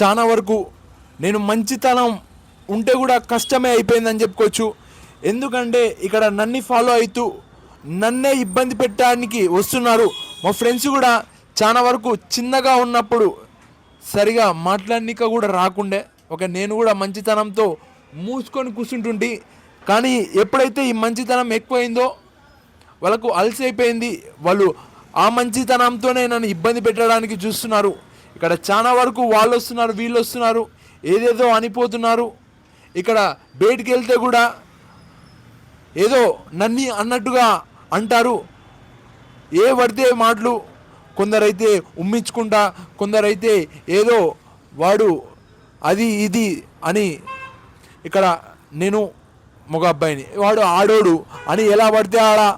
చాలా వరకు నేను మంచితనం ఉంటే కూడా కష్టమే అయిపోయిందని చెప్పుకోవచ్చు. ఎందుకంటే ఇక్కడ నన్ను ఫాలో అవుతూ నన్నే ఇబ్బంది పెట్టడానికి వస్తున్నారు. మా ఫ్రెండ్స్ కూడా చాలా వరకు చిన్నగా ఉన్నప్పుడు సరిగా మాట్లాడనిక కూడా రాకుండే. ఒక నేను కూడా మంచితనంతో మూసుకొని కూర్చుంటుంటి. కానీ ఎప్పుడైతే ఈ మంచితనం ఎక్కువైందో వాళ్ళకు అలసైపోయింది. వాళ్ళు ఆ మంచితనంతోనే నన్ను ఇబ్బంది పెట్టడానికి చూస్తున్నారు. ఇక్కడ చాలా వరకు వాళ్ళు వస్తున్నారు వీళ్ళు వస్తున్నారు ఏదేదో అనిపోతున్నారు. ఇక్కడ బయటికి వెళ్తే కూడా ఏదో నన్ని అన్నట్టుగా అంటారు. ఏ పడితే మాటలు కొందరైతే ఉమ్మించుకుంటా కొందరైతే ఏదో వాడు అది ఇది అని ఇక్కడ నేను మగ అబ్బాయిని వాడు ఆడోడు అని ఎలా పడితే ఆడా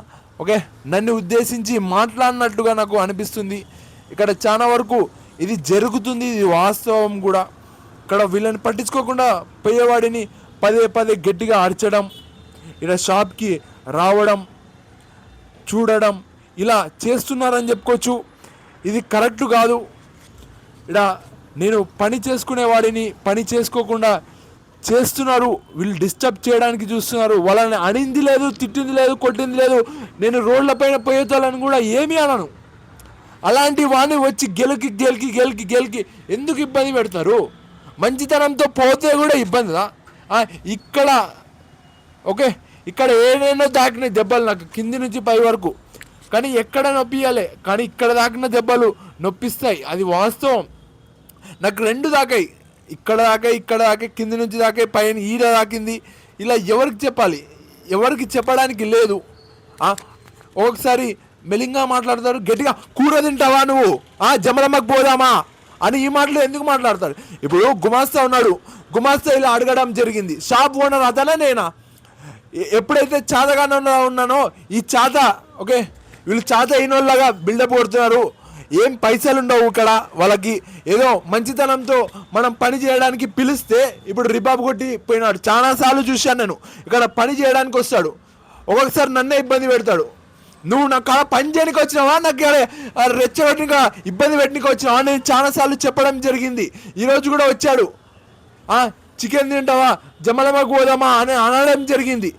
ఓకే? నన్ను ఉద్దేశించి మాట్లాడినట్టుగా నాకు అనిపిస్తుంది. ఇక్కడ చాలా వరకు ఇది జరుగుతుంది ఇది వాస్తవం కూడా. ఇక్కడ వీళ్ళని పట్టించుకోకుండా పోయేవాడిని పదే పదే గట్టిగా అరచడం ఇక్కడ షాప్కి రావడం చూడడం ఇలా చేస్తున్నారని చెప్పుకోవచ్చు. ఇది కరెక్ట్ కాదు. ఇక్కడ నేను పని చేసుకునేవాడిని పని చేసుకోకుండా చేస్తున్నారు. వీళ్ళు డిస్టర్బ్ చేయడానికి చూస్తున్నారు. వాళ్ళని అనింది లేదు తిట్టింది లేదు కొట్టింది లేదు. నేను రోడ్లపైన పోయేతాలని కూడా ఏమీ అనను. అలాంటి వాడిని వచ్చి గెలికి గెలికి గెలికి గెలికి ఎందుకు ఇబ్బంది పెడతారు? మంచితనంతో పోతే కూడా ఇబ్బందిదా ఇక్కడ ఓకే ఇక్కడ ఏదైనా తాకిన దెబ్బలు నాకు కింది నుంచి పై వరకు. కానీ ఎక్కడ నొప్పియాలి కానీ ఇక్కడ తాకిన దెబ్బలు నొప్పిస్తాయి. అది వాస్తవం. నాకు రెండు దాకాయి. ఇక్కడ దాకా ఇక్కడ దాకా కింది నుంచి దాకాయి పైన ఈడ దాకింది. ఇలా ఎవరికి చెప్పాలి? ఎవరికి చెప్పడానికి లేదు. ఒకసారి మెలింగా మాట్లాడతారు గట్టిగా కూర తింటావా నువ్వు? ఆ జమలమ్మకు పోదామా? అని ఈ మాటలు ఎందుకు మాట్లాడతారు? ఇప్పుడు గుమాస్తా ఉన్నాడు. గుమాస్తా ఇలా అడగడం జరిగింది. షాప్ ఓనర్ అతనే నేనా? ఎ- ఎప్పుడైతే చాతగానే ఉన్నానో ఈ చాత ఓకే వీళ్ళు చాత అయినోళ్ళగా బిల్డప్ కొడుతున్నారు. ఏం పైసలు ఉండవు ఇక్కడ వాళ్ళకి. ఏదో మంచితనంతో మనం పని చేయడానికి పిలిస్తే ఇప్పుడు రిబాబ్ కొట్టి పోయినాడు. చాలా సార్లు చూశాను నేను. ఇక్కడ పని చేయడానికి వస్తాడు. ఒక్కొక్కసారి నన్నే ఇబ్బంది పెడతాడు. నువ్వు నా కాడ పని చేయడానికి వచ్చినావా? నాకు ఇక్కడ, ఇబ్బంది పెట్టడానికి వచ్చినావా? నేను చాలా సార్లు చెప్పడం జరిగింది. ఈరోజు కూడా వచ్చాడు. చికెన్ తింటావా? జమలమ్మకు పోదామా? అని అనడం జరిగింది.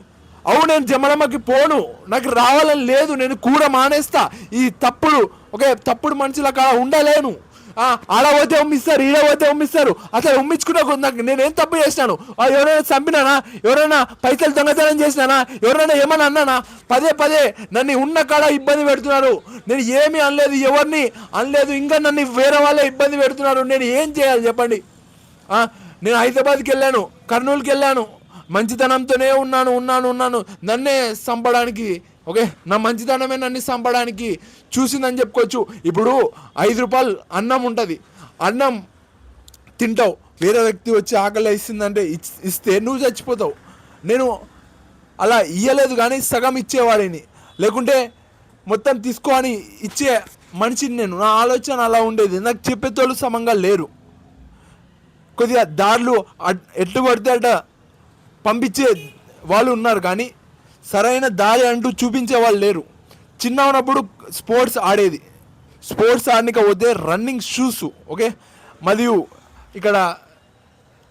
అవును నేను జమలమ్మకి పోను. నాకు రావాలని లేదు. నేను కూర మానేస్తా. ఈ తప్పుడు ఒకే తప్పుడు మనుషుల కాడ ఉండలేను. ఆడ పోతే ఉమ్మిస్తారు ఈడ పోతే ఉమ్మిస్తారు. అసలు ఉమ్మించుకున్న నాకు నేనేం తప్పు చేసినాను? ఎవరైనా చంపినానా? ఎవరైనా పైసలు దొంగతనం చేసినానా? ఎవరైనా ఏమన్నా అన్నానా? పదే పదే నన్ను ఉన్న కాడ ఇబ్బంది పెడుతున్నారు. నేను ఏమీ అనలేదు ఎవరిని అనలేదు ఇంకా నన్ను వేరే వాళ్ళే ఇబ్బంది పెడుతున్నారు. నేను ఏం చేయాలి చెప్పండి? నేను హైదరాబాద్కి వెళ్ళాను కర్నూలుకి వెళ్ళాను. మంచితనంతోనే ఉన్నాను ఉన్నాను ఉన్నాను. నన్నే చంపడానికి ఓకే? నా మంచితనమే నన్ను చంపడానికి చూసిందని చెప్పుకోవచ్చు. ఇప్పుడు ఐదు రూపాయలు అన్నం ఉంటుంది. అన్నం తింటావు. వేరే వ్యక్తి వచ్చి ఆకలి ఇస్తుందంటే ఇచ్- ఇస్తే నువ్వు చచ్చిపోతావు. నేను అలా ఇయ్యలేదు కానీ సగం ఇచ్చేవాడిని. లేకుంటే మొత్తం తీసుకో అని ఇచ్చే మనిషిని నేను. నా ఆలోచన అలా ఉండేది. నాకు చెప్పేతోళ్ళు సమంగా లేరు. కొద్దిగా దారులు ఎట్టు పడితే అట పంపించే వాళ్ళు ఉన్నారు కానీ సరైన దారి అంటూ చూపించే వాళ్ళు లేరు. చిన్న ఉన్నప్పుడు స్పోర్ట్స్ ఆడేది. స్పోర్ట్స్ ఆడనిక పోతే రన్నింగ్ షూస్ ఓకే? మరియు ఇక్కడ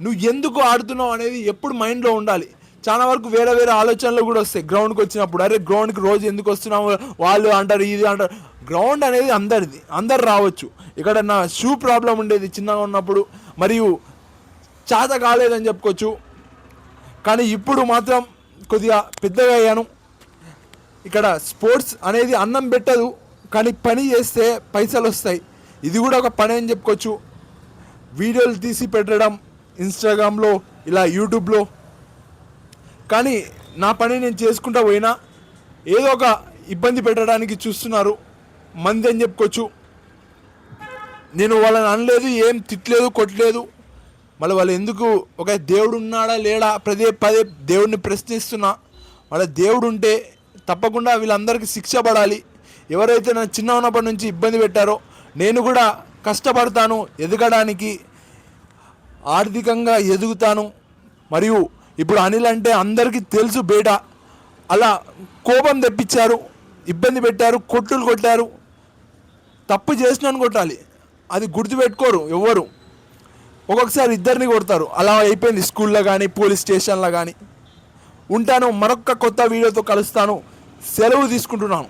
నువ్వు ఎందుకు ఆడుతున్నావు అనేది ఎప్పుడు మైండ్లో ఉండాలి. చాలా వరకు వేరే వేరే ఆలోచనలు కూడా వస్తాయి. గ్రౌండ్కి వచ్చినప్పుడు అరే గ్రౌండ్కి రోజు ఎందుకు వస్తున్నావు? వాళ్ళు అంటారు ఇది అంటారు. గ్రౌండ్ అనేది అందరిది. అందరు రావచ్చు. ఇక్కడ నా షూ ప్రాబ్లం ఉండేది చిన్నగా ఉన్నప్పుడు. మరియు చేత కాలేదని చెప్పుకోవచ్చు. కానీ ఇప్పుడు మాత్రం కొద్దిగా పెద్దగా అయ్యాను. ఇక్కడ స్పోర్ట్స్ అనేది అన్నం పెట్టదు కానీ పని చేస్తే పైసలు వస్తాయి. ఇది కూడా ఒక పని అని చెప్పుకోవచ్చు. వీడియోలు తీసి పెట్టడం ఇన్స్టాగ్రామ్లో ఇలా యూట్యూబ్లో. కానీ నా పని నేను చేసుకుంటా పోయినా ఏదో ఒక ఇబ్బంది పెట్టడానికి చూస్తున్నారు మంది అని చెప్పుకోవచ్చు. నేను వాళ్ళని అనలేదు ఏం తిట్టలేదు కొట్టలేదు. మళ్ళీ వాళ్ళు ఎందుకు ఒక దేవుడు ఉన్నాడా లేడా? పదే పదే దేవుడిని ప్రశ్నిస్తున్నా. వాళ్ళ దేవుడు ఉంటే తప్పకుండా వీళ్ళందరికీ శిక్ష పడాలి. ఎవరైతే నన్ను చిన్న ఉన్నప్పటి నుంచి ఇబ్బంది పెట్టారో నేను కూడా కష్టపడతాను ఎదగడానికి ఆర్థికంగా ఎదుగుతాను. మరియు ఇప్పుడు అనిల్ అంటే అందరికీ తెలుసు బేట. అలా కోపం తెప్పించారు ఇబ్బంది పెట్టారు కొట్టులు కొట్టారు. తప్పు చేసినాను కొట్టాలి. అది గుర్తుపెట్టుకోరు ఎవ్వరు ఒక్కొక్కసారి ఇద్దరిని కొడతారు. అలా అయిపోయింది స్కూల్లో కానీ పోలీస్ స్టేషన్లో కానీ ఉంటాను మరొక కొత్త వీడియోతో కలుస్తాను. సెలవు తీసుకుంటున్నాను.